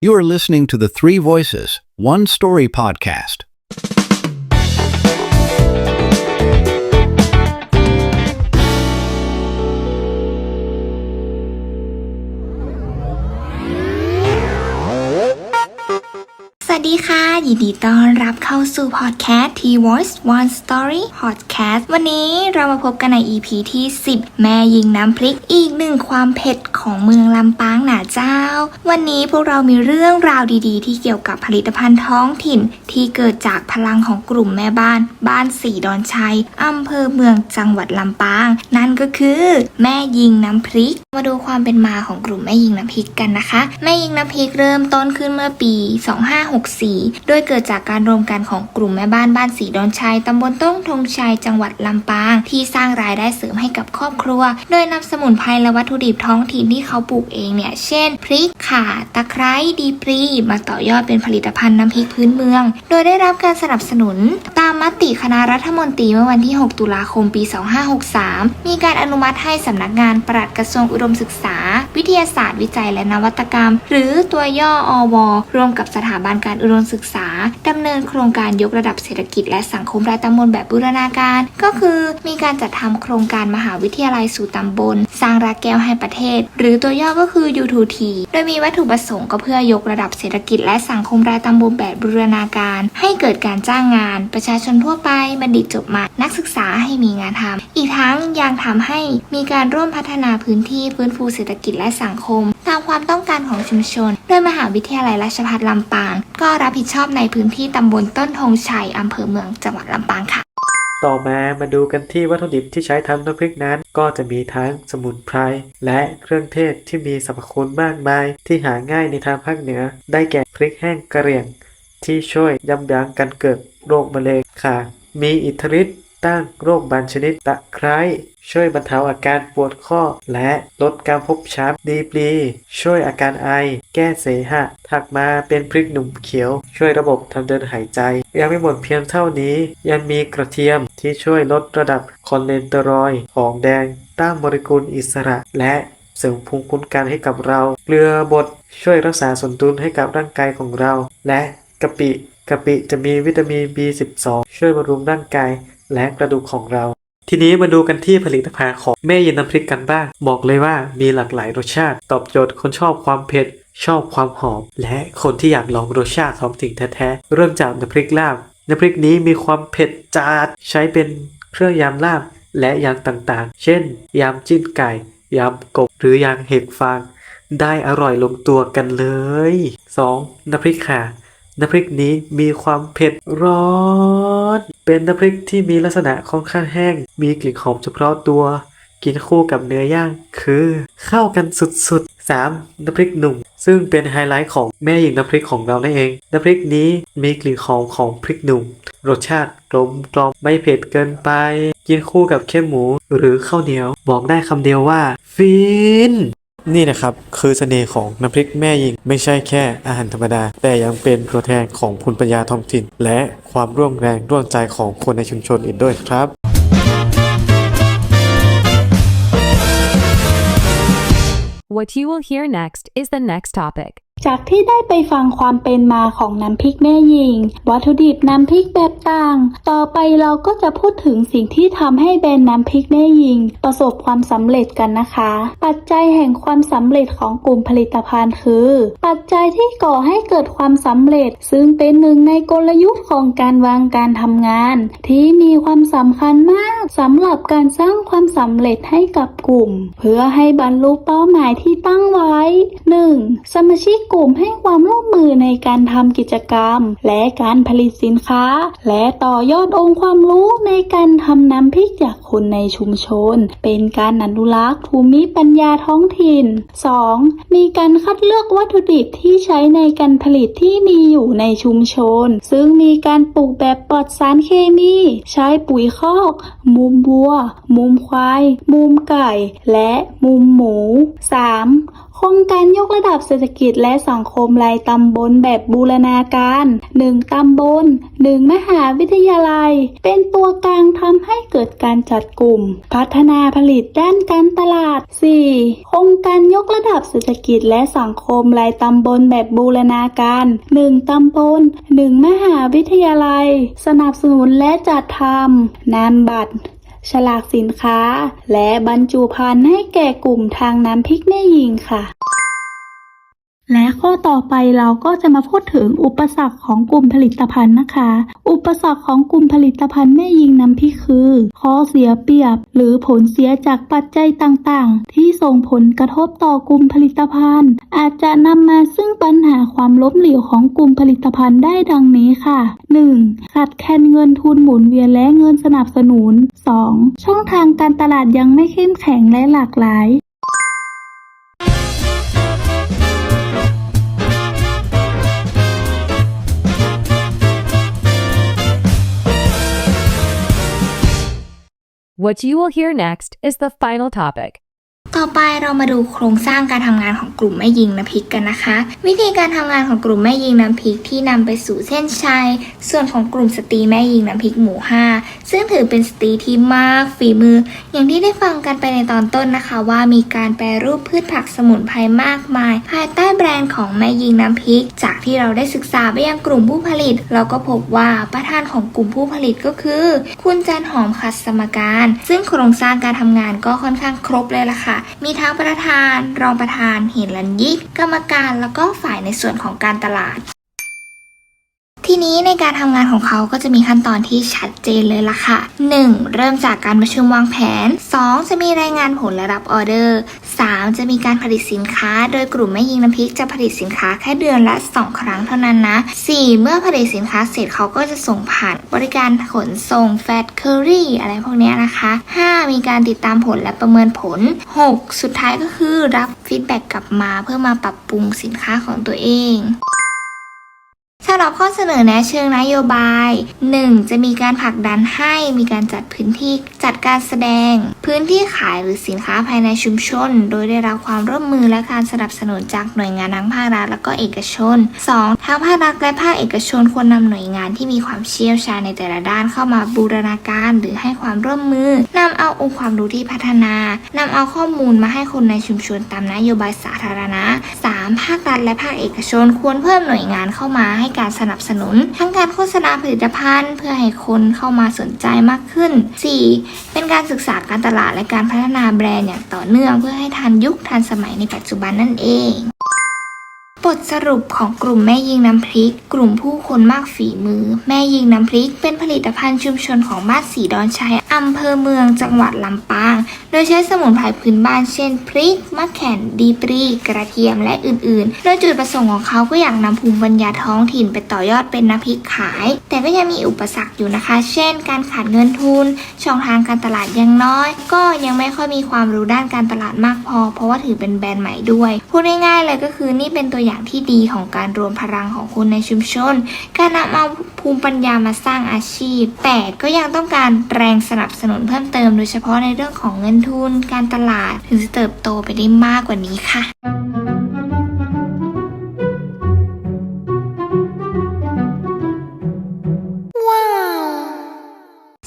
You are listening to the Three Voices, One Story podcast. ดีค่ะ ยินดีต้อนรับเข้าสู่พอดแคสต์ T Voice One Story Podcast วันนี้เรามาพบกันใน EP ที่ 10 แม่ยิงน้ำพริกอีกหนึ่งความเผ็ดของเมืองลำปางหนาเจ้า วันนี้พวกเรามีเรื่องราวดีๆ ที่เกี่ยวกับผลิตภัณฑ์ท้องถิ่น ที่เกิดจากพลังของกลุ่มแม่บ้าน บ้านสีดอนชัยอำเภอเมืองจังหวัดลำปาง นั่นก็คือ แม่ยิงน้ำพริก มาดูความเป็นมาของกลุ่มแม่ยิงน้ำพริกกันนะคะ แม่ยิงน้ำพริกเริ่มต้นขึ้นเมื่อปี 2564โดยเกิดจากการรวมกันของกลุ่มแม่บ้านบ้านสีดอนชัยตำบลต้งธงชัยจังหวัดลำปาง ที่สร้างรายได้เสริมให้กับครอบครัว โดยนำสมุนไพรและวัตถุดิบท้องถิ่นที่เขาปลูกเองเนี่ย เช่น พริก ข่า ตะไคร้ดีปรี มาต่อยอดเป็นผลิตภัณฑ์น้ำพริกพื้นเมือง โดยได้รับการสนับสนุน ตามมติคณะรัฐมนตรีเมื่อวันที่ 6 ตุลาคมปี 2563 มีการอนุมัติให้สำนักงานปลัดกระทรวงอุดมศึกษา วิทยาศาสตร์วิจัยและนวัตกรรม หรือตัวย่ออวร่วมกับสถาบันการอุดมศึกษาดำเนินโครงการยกระดับเศรษฐกิจ และสังคมรายตำบลแบบบูรณาการ ก็คือมีการจัดทำโครงการมหาวิทยาลัยสู่ตำบล สร้างรากแก้วให้ประเทศ หรือตัวย่อก็คือ U2T โดยมีวัตถุประสงค์ก็เพื่อยกระดับเศรษฐกิจและสังคมรายตำบลแบบบูรณาการ ให้เกิดการจ้างงาน ประชาชนทั่วไปบัณฑิตจบใหม่นักศึกษาให้มีงานทำอีกทั้งยังทำให้มีการร่วมพัฒนาพื้นที่ฟื้นฟูเศรษฐกิจและสังคม ตามความต้องการของชุมชน โดยมหาวิทยาลัยราชภัฏลำปาง ก็รับผิดชอบในพื้นที่ตำบลต้นธงชัยอำเภอเมืองจังหวัดลำปางค่ะ ต่อมามาดูกันที่วัตถุดิบที่ใช้ทำน้ำพริกนั้น ก็จะมีทั้งสมุนไพรและเครื่องเทศที่มีสรรพคุณมากมาย ที่หาง่ายในทางภาคเหนือ ได้แก่พริกแห้งกระเหรี่ยง ที่ช่วยยับยั้งการเกิดโรคมะเร็งค่ะ มีอิทธิฤทธิ์ ต้านโรคบางชนิดตะไคร้ช่วยบรรเทาอาการปวดข้อ และลดการพบช้ำดีปลีช่วยอาการไอ แก้เสหะ ถักมาเป็นพริกหนุ่มเขียว ช่วยระบบทางเดินหายใจ ยังไม่หมดเพียงเท่านี้ ยังมีกระเทียมที่ช่วยลดระดับคอเลสเตอรอลของแดงต้านโมเลกุลอิสระ และเสริมภูมิคุ้มกันให้กับเรา เกลือบดช่วยรักษาสมดุลให้กับร่างกายของเรา และกะปิกะปิจะมีวิตามิน B12 ช่วยบำรุงร่างกาย และกระดูกของเรา ทีนี้มาดูกันที่ผลิตภัณฑ์ของแม่เย็นน้ำพริกกันบ้าง บอกเลยว่ามีหลากหลายรสชาติ ตอบโจทย์คนชอบความเผ็ดชอบความหอม และคนที่อยากลองรสชาติท้องถิ่นแท้ๆ เริ่มจากน้ำพริกลาบน้ำพริกนี้มีความเผ็ดจัดใช้เป็นเครื่องยำลาบและยำต่างๆ เช่น ยำจิ้นไก่ ยำกบ หรือยำเห็ดฟาง ได้อร่อยลงตัวกันเลย 2. น้ำพริกข่า น้ำพริกนี้มีความเผ็ดร้อน เป็นน้ำพริกที่มีลักษณะค่อนข้างแห้ง มีกลิ่นหอมเฉพาะตัว กินคู่กับเนื้อย่างคือ เข้ากันสุดๆ 3. น้ำพริกหนุ่ม ซึ่งเป็นไฮไลท์ของแม่หญิงน้ำพริกของเรานั่นเอง น้ำพริกนี้มีกลิ่นหอมของพริกหนุ่ม รสชาติกลมกล่อมไม่เผ็ดเกินไป กินคู่กับแค่หมูหรือข้าวเหนียว บอกได้คำเดียวว่า ฟิน นี่นะครับคือเสน่ห์ของน้ำพริกแม่ยิง ไม่ใช่แค่อาหารธรรมดา แต่ยังเป็นตัวแทนของภูมิปัญญาท้องถิ่น และความร่วมแรงร่วมใจของคนในชุมชนอีกด้วยครับ What you will hear next is the next topic. จากที่ได้ไปฟังความเป็นมาของน้ำพริกแม่หญิง วัตถุดิบน้ำพริกแบบต่าง ต่อไปเราก็จะพูดถึงสิ่งที่ทำให้แบรนด์น้ำพริกแม่หญิง ประสบความสำเร็จกันนะคะ ปัจจัยแห่งความสำเร็จของกลุ่มผลิตภัณฑ์คือ ปัจจัยที่ก่อให้เกิดความสำเร็จ ซึ่งเป็นหนึ่งในกลยุทธ์ของการวางการทำงาน ที่มีความสำคัญมากสำหรับการสร้างความสำเร็จให้กับกลุ่ม เพื่อให้บรรลุเป้าหมายที่ตั้งไว้ 1. สมาชิกกลุ่มให้ความร่วมมือในการทำกิจกรรม และการผลิตสินค้า และต่อยอดองค์ความรู้ในการทำน้ำพริกจากคนในชุมชน เป็นการอนุรักษ์ภูมิปัญญาท้องถิ่น 2. มีการคัดเลือกวัตถุดิบที่ใช้ในการผลิตที่มีอยู่ในชุมชน ซึ่งมีการปลูกแบบปลอดสารเคมี ใช้ปุ๋ยคอก มุมบัว มุมควาย มุมไก่ และมุมหมู 3. โครงการยกระดับเศรษฐกิจและสังคมรายตำบลแบบบูรณาการ 1 ตำบล 1 มหาวิทยาลัย เป็นตัวกลางทำให้เกิดการจัดกลุ่ม พัฒนาผลิตด้านการตลาด 4. โครงการยกระดับเศรษฐกิจและสังคมรายตำบลแบบบูรณาการ 1 ตำบล 1 มหาวิทยาลัย สนับสนุนและจัดทำนามบัตร ฉลากสินค้า และบรรจุภัณฑ์ให้แก่กลุ่มทางน้ำพริกแม่หญิงค่ะ และข้อต่อไปเราก็จะมาพูดถึงอุปสรรคของกลุ่มผลิตภัณฑ์นะคะ อุปสรรคของกลุ่มผลิตภัณฑ์แม่ยิงน้ำพริกคือ ข้อเสียเปรียบ หรือผลเสียจากปัจจัยต่างๆ ที่ส่งผลกระทบต่อกลุ่มผลิตภัณฑ์ อาจจะนำมาซึ่งปัญหาความล้มเหลวของกลุ่มผลิตภัณฑ์ได้ดังนี้ค่ะ 1. ขาดแคลนเงินทุนหมุนเวียนและเงินสนับสนุน 2. ช่องทางการตลาดยังไม่เข้มแข็งและหลากหลาย What you will hear next is the final topic. ต่อไปเรามาดูโครงสร้างการทำงานของกลุ่มแม่ยิงน้ำพริกกันนะคะ วิธีการทำงานของกลุ่มแม่ยิงน้ำพริกที่นำไปสู่เส้นชัย ส่วนของกลุ่มสตรีแม่ยิงน้ำพริกหมู่ 5 ซึ่งถือเป็นสตรีที่มากฝีมือ อย่างที่ได้ฟังกันไปในตอนต้นนะคะ ว่ามีการแปรรูปพืชผักสมุนไพรมากมาย ภายใต้แบรนด์ ของแม่ยิงน้ำพริก จากที่เราได้ศึกษาไปยังกลุ่มผู้ผลิต เราก็พบว่าประธานของกลุ่มผู้ผลิตก็คือ คุณจันหอมขัดสมการ ซึ่งโครงสร้างการทำงานก็ค่อนข้างครบเลยล่ะค่ะ มีทั้งประธาน รองประธานเห็นลันยิกกรรมการแล้วก็ฝ่ายในส่วนของการตลาด ทีนี้ในการทำงานของเขาก็จะมีขั้นตอนที่ชัดเจนเลยล่ะค่ะ 1. เริ่มจากการประชุมวางแผน 2. จะมีรายงานผลและรับออเดอร์ 3. จะมีการผลิตสินค้า โดยกลุ่มแม่ยิงน้ำพริกจะผลิตสินค้าแค่เดือนละ 2 ครั้งเท่านั้นนะ 4. เมื่อผลิตสินค้าเสร็จเขาก็จะส่งผ่านบริการขนส่งแฟดเคอรี่อะไรพวกนี้นะคะ 5. มีการติดตามผลและประเมินผล 6. สุดท้ายก็คือรับฟีดแบ็กกลับมาเพื่อมาปรับปรุงสินค้าของตัวเอง สำหรับข้อเสนอแนะเชิงนโยบาย 1. จะมีการผลักดันให้มีการจัดพื้นที่จัดการแสดง พื้นที่ขายหรือสินค้าภายในชุมชน โดยได้รับความร่วมมือและการสนับสนุนจากหน่วยงานทั้งภาครัฐและก็เอกชน 2. ทั้งภาครัฐและภาคเอกชนควรนำหน่วยงานที่มีความเชี่ยวชาญในแต่ละด้านเข้ามาบูรณาการ หรือให้ความร่วมมือนำเอาองค์ความรู้ที่พัฒนานำเอาข้อมูลมาให้คนในชุมชนตามนโยบายสาธารณะ 3. ภาครัฐและภาคเอกชนควรเพิ่มหน่วยงานเข้ามาให้การสนับสนุน ทั้งการโฆษณาผลิตภัณฑ์ เพื่อให้คนเข้ามาสนใจมากขึ้น 4. เป็นการศึกษาการตลาดและการพัฒนาแบรนด์อย่างต่อเนื่อง เพื่อให้ทันยุคทันสมัยในปัจจุบันนั่นเองบทสรุปของกลุ่มแม่ยิงน้ำพริก กลุ่มผู้คนมากฝีมือ แม่ยิงน้ำพริก เป็นผลิตภัณฑ์ชุมชนของบ้านสีดอนชัยอำเภอเมืองจังหวัดลำปาง โดยใช้สมุนไพรพื้นบ้านเช่นพริก มะแขนดีปรี กระเทียมและอื่นๆ โดยจุดประสงค์ของเขาก็อยากนำภูมิปัญญาท้องถิ่นไปต่อยอดเป็นน้ำพริกขาย แต่ก็ยังมีอุปสรรคอยู่นะคะ เช่น การขาดเงินทุน ช่องทางการตลาดยังน้อย ก็ยังไม่ค่อยมีความรู้ด้านการตลาดมากพอ เพราะว่าถือเป็นแบรนด์ใหม่ด้วย พูดง่ายๆเลยก็คือนี่เป็นตัวอย่างที่ดีของการรวมพลังของคนในชุมชน การนำเอาภูมิปัญญามาสร้างอาชีพ แต่ก็ยังต้องการแรงสนับสนุนเพิ่มเติมโดยเฉพาะในเรื่องของเงินทุน การตลาดถึงจะเติบโตไปได้มากกว่านี้ค่ะ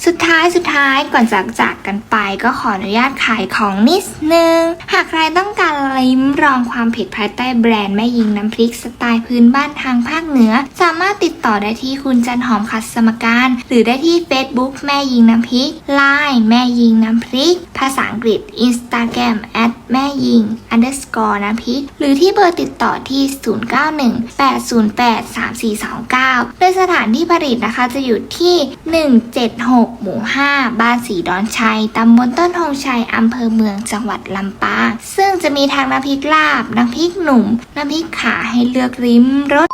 สุดท้ายสุดท้ายก่อนจากจากกันไปก็ขออนุญาตขายของนิดนึง หากใครต้องการลิ้มลองความเผ็ดภายใต้แบรนด์แม่ยิงน้ำพริกสไตล์พื้นบ้านทางภาคเหนือ สามารถติดต่อได้ที่คุณจันหอมคัดสมการ หรือได้ที่ Facebook แม่ยิงน้ำพริก Line แม่ยิงน้ำพริก ภาษาอังกฤษ Instagram at แม่ยิง underscore น้ำพริก หรือที่เบอร์ติดต่อที่ 0918083429 โดยสถานที่ผลิตนะคะจะอยู่ที่ 176 หมู่ 5 บ้านสีดอนชัย ตำบลต้นทงชัย อำเภอเมืองจังหวัดลำปางซึ่งจะมีทั้งน้ำพริกลาบ น้ำพริกหนุ่ม น้ำพริกขาให้เลือกริมรส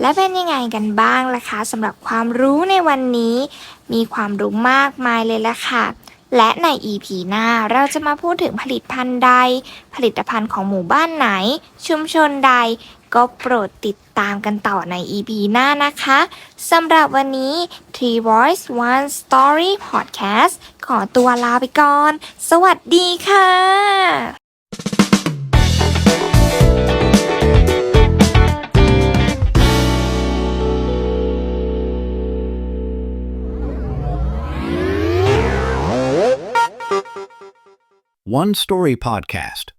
และเป็นยังไงกันบ้างล่ะคะสำหรับความรู้ในวันนี้ มีความรู้มากมายเลยละค่ะ และใน EP หน้าเราจะมาพูดถึงผลิตภัณฑ์ใด ผลิตภัณฑ์ของหมู่บ้านไหน ชุมชนใด ก็โปรดติดตามกันต่อใน EP หน้านะคะสำหรับวันนี้ Three Voice One Story Podcast ขอตัวลาไปก่อน สวัสดีค่ะ One Story Podcast